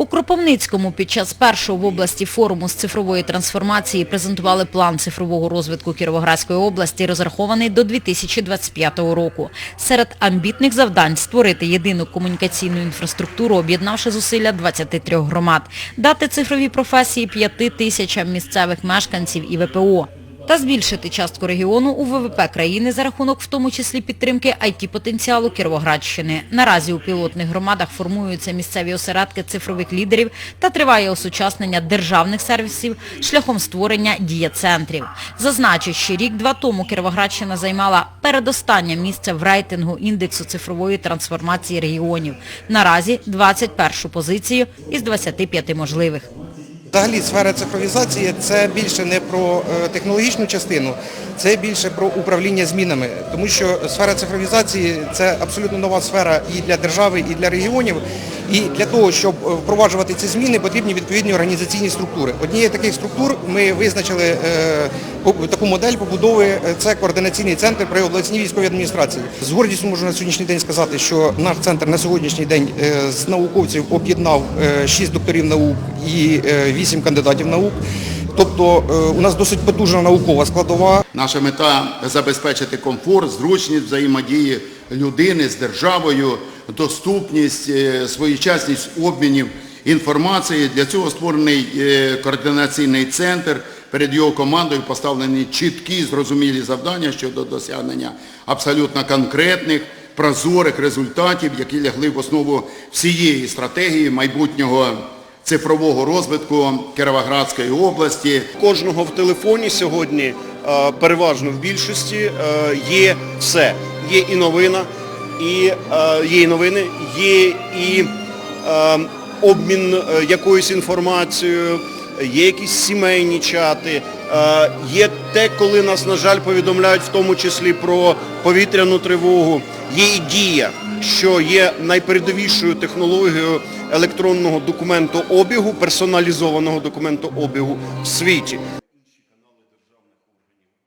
У Кропивницькому під час першого в області форуму з цифрової трансформації презентували план цифрового розвитку Кіровоградської області, розрахований до 2025 року. Серед амбітних завдань створити єдину комунікаційну інфраструктуру, об'єднавши зусилля 23 громад, дати цифрові професії 5 тисячам місцевих мешканців і ВПО та збільшити частку регіону у ВВП країни за рахунок в тому числі підтримки IT-потенціалу Кіровоградщини. Наразі у пілотних громадах формуються місцеві осередки цифрових лідерів та триває осучаснення державних сервісів шляхом створення дія-центрів. Зазначу, що рік-два тому Кіровоградщина займала передостаннє місце в рейтингу індексу цифрової трансформації регіонів. Наразі 21 позицію із 25 можливих. Взагалі сфера цифровізації це більше не про е, технологічну частину, це більше про управління змінами. Тому що сфера цифровізації це абсолютно нова сфера і для держави, і для регіонів. І для того, щоб е, впроваджувати ці зміни, потрібні відповідні організаційні структури. Однією з таких структур ми визначили е, таку модель побудови. Це координаційний центр при обласній військовій адміністрації. З гордістю можу на сьогоднішній день сказати, що наш центр на сьогоднішній день з науковців об'єднав 6 докторів наук і 8 кандидатів наук. Тобто е, у нас досить потужна наукова складова. Наша мета забезпечити комфорт, зручність взаємодії людини з державою, доступність, е, своєчасність обмінів інформації. Для цього створений е, координаційний центр. Перед його командою поставлені чіткі, зрозумілі завдання щодо досягнення абсолютно конкретних, прозорих результатів, які лягли в основу всієї стратегії майбутнього цифрового розвитку Кіровоградської області. кожного в телефоні сьогодні, е, переважно в більшості, е, є все. Є і новина, і е, є і новини, є і обмін якоюсь інформацією, є якісь сімейні чати, є те, коли нас, на жаль, повідомляють в тому числі про повітряну тривогу, є і дія, що є найпередовішою технологією електронного документообігу, персоналізованого документообігу в світі.